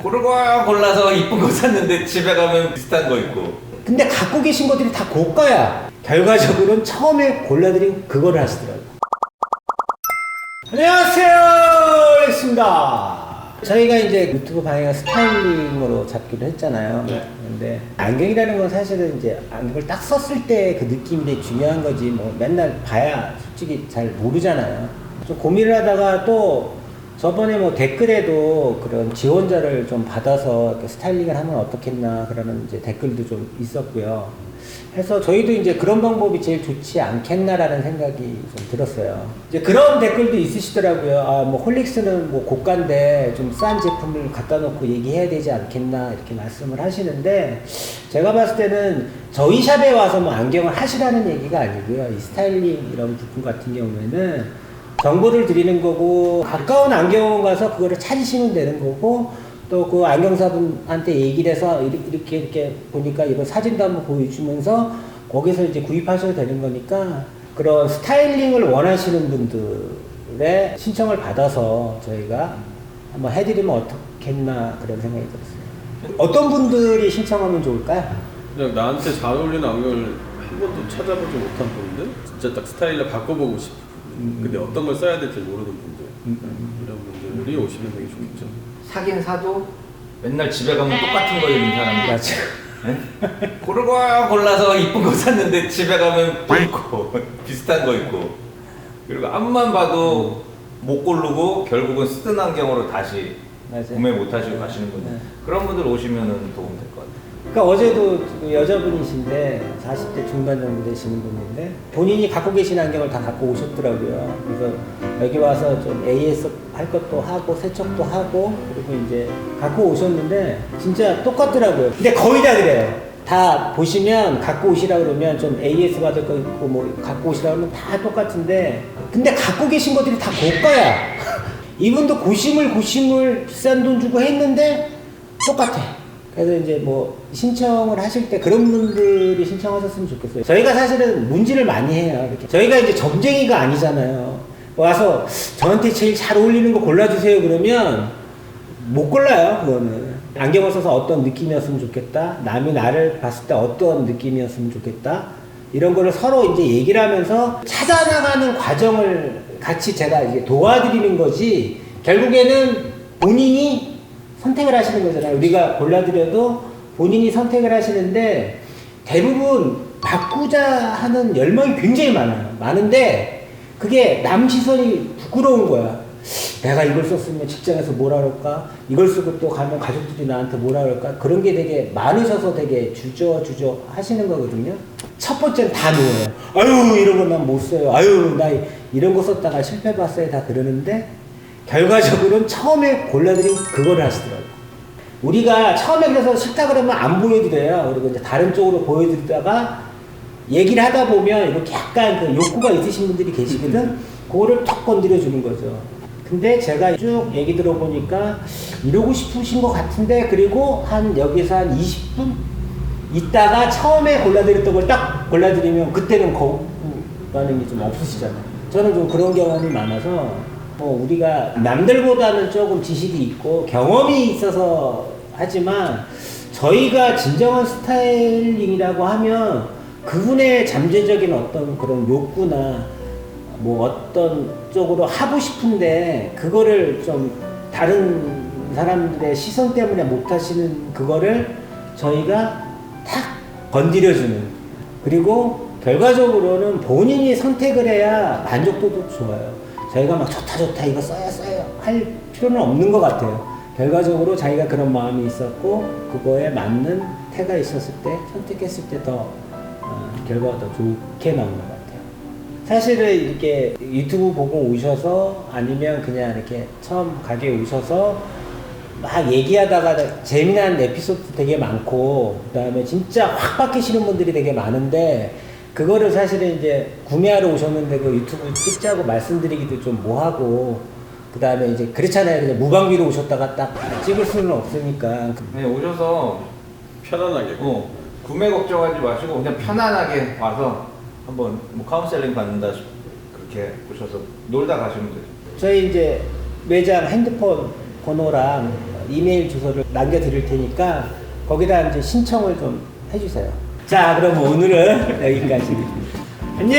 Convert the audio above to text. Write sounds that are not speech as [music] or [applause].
고르고 골라서 이쁜 거 샀는데 집에 가면 비슷한 거 있고 근데 갖고 계신 것들이 다 고가야. 결과적으로는 처음에 골라드린 그거를 하시더라고요. 안녕하세요. 렉스입니다. 저희가 이제 유튜브 방향 스타일링으로 잡기로 했잖아요. 네. 근데 안경이라는 건 사실은 이제 안경을 딱 썼을 때 그 느낌이 되게 중요한 거지 뭐 맨날 봐야 솔직히 잘 모르잖아요. 좀 고민을 하다가 또 저번에 뭐 댓글에도 그런 지원자를 좀 받아서 스타일링을 하면 어떻겠나 그러는 이제 댓글도 좀 있었고요. 해서 저희도 이제 그런 방법이 제일 좋지 않겠나라는 생각이 좀 들었어요. 이제 그런 댓글도 있으시더라고요. 아, 뭐 홀릭스는 뭐 고가인데 좀 싼 제품을 갖다 놓고 얘기해야 되지 않겠나 이렇게 말씀을 하시는데 제가 봤을 때는 저희 샵에 와서 뭐 안경을 하시라는 얘기가 아니고요. 이 스타일링 이런 부분 같은 경우에는 정보를 드리는 거고 가까운 안경원 가서 그거를 찾으시면 되는 거고 또 그 안경사분한테 얘기를 해서 이렇게 이렇게, 보니까 이거 사진도 한번 보여주면서 거기서 이제 구입하셔도 되는 거니까 그런 스타일링을 원하시는 분들의 신청을 받아서 저희가 한번 해드리면 어떻겠나 그런 생각이 들었어요. 어떤 분들이 신청하면 좋을까요? 그냥 나한테 잘 어울리는 안경을 한 번도 찾아보지 못한 분들 진짜 딱 스타일을 바꿔보고 싶은 근데 어떤 걸 써야 될지 모르는 분들. 이런 분들이 오시면 되게 좋겠죠. 사긴 사도 맨날 집에 가면 똑같은 거 입는 사람들 맞아. 네? [laughs] 고르고 골라서 이쁜 거 샀는데 집에 가면 또 있고 [laughs] 비슷한 거 있고. 그리고 앞만 봐도 못 고르고 결국은 쓰던 안경으로 다시 맞아요. 구매 못 하시고 가시는 분들. 네. 그런 분들 오시면 도움 될 것 같아요 그러니까 어제도 그 여자분이신데 40대 중반 정도 되시는 분인데 본인이 갖고 계신 안경을 다 갖고 오셨더라고요. 그래서 여기 와서 좀 AS 할 것도 하고 세척도 하고 그리고 이제 갖고 오셨는데 진짜 똑같더라고요. 근데 거의 다 그래요. 다 보시면 갖고 오시라 그러면 좀 AS 받을 거 있고 뭐 갖고 오시라 그러면 다 똑같은데 근데 갖고 계신 것들이 다 고가야. [laughs] 이분도 고심을 고심을 비싼 돈 주고 했는데 똑같아. 그래서 이제 뭐 신청을 하실 때 그런 분들이 신청하셨으면 좋겠어요. 저희가 사실은 문지를 많이 해요. 이렇게. 저희가 이제 점쟁이가 아니잖아요. 와서 저한테 제일 잘 어울리는 거 골라주세요 그러면 못 골라요. 그거는 안경을 써서 어떤 느낌이었으면 좋겠다. 남이 나를 봤을 때 어떤 느낌이었으면 좋겠다. 이런 거를 서로 이제 얘기를 하면서 찾아나가는 과정을 같이 제가 이제 도와드리는 거지 결국에는 본인이 선택을 하시는 거잖아요. 우리가 골라드려도 본인이 선택을 하시는데 대부분 바꾸자 하는 열망이 굉장히 많아요. 많은데 그게 남 시선이 부끄러운 거야. 내가 이걸 썼으면 직장에서 뭐라 그럴까? 이걸 쓰고 또 가면 가족들이 나한테 뭐라 그럴까? 그런 게 되게 많으셔서 되게 주저주저 하시는 거거든요. 첫 번째는 다 놓아요. 아유, 이런 건난못 써요. 아유, 나 이런 거 썼다가 실패 봤어요. 다 그러는데 결과적으로는 처음에 골라드린 그거를 하시더라고요. 우리가 처음에 그래서 싫다 그러면 안 보여드려요. 그리고 이제 다른 쪽으로 보여드리다가 얘기를 하다 보면 이렇게 약간 그 욕구가 있으신 분들이 계시거든. 그거를 턱 건드려 주는 거죠. 근데 제가 쭉 얘기 들어보니까 이러고 싶으신 것 같은데 그리고 한 여기서 한 20분 있다가 처음에 골라드렸던 걸 딱 골라드리면 그때는 거부 반응이 좀 없으시잖아요. 저는 좀 그런 경험이 많아서 뭐 우리가 남들보다는 조금 지식이 있고 경험이 있어서 하지만 저희가 진정한 스타일링이라고 하면 그분의 잠재적인 어떤 그런 욕구나 뭐 어떤 쪽으로 하고 싶은데 그거를 좀 다른 사람들의 시선 때문에 못 하시는 그거를 저희가 탁 건드려주는 그리고 결과적으로는 본인이 선택을 해야 만족도도 좋아요. 저희가 막 좋다 좋다 이거 써야 써야 할 필요는 없는 것 같아요. 결과적으로 자기가 그런 마음이 있었고 그거에 맞는 태가 있었을 때 선택했을 때더 어, 결과가 더 좋게 나오는 것 같아요. 사실은 이렇게 유튜브 보고 오셔서 아니면 그냥 이렇게 처음 가게에 오셔서 막 얘기하다가 재미난 에피소드 되게 많고 그다음에 진짜 확 바뀌시는 분들이 되게 많은데 그거를 사실은 이제 구매하러 오셨는데 그 유튜브 찍자고 말씀드리기도 좀 뭐하고 그 다음에 이제 그렇잖아요. 그냥 무방비로 오셨다가 딱 찍을 수는 없으니까 네, 오셔서 편안하게. 어, 구매 걱정하지 마시고 그냥 편안하게 와서 한번 뭐 카운셀링 받는다 그렇게 오셔서 놀다 가시면 되죠 저희 이제 매장 핸드폰 번호랑 이메일 주소를 남겨드릴 테니까 거기다 이제 신청을 좀 해주세요. 자, 그럼 오늘은 여기까지. 안녕!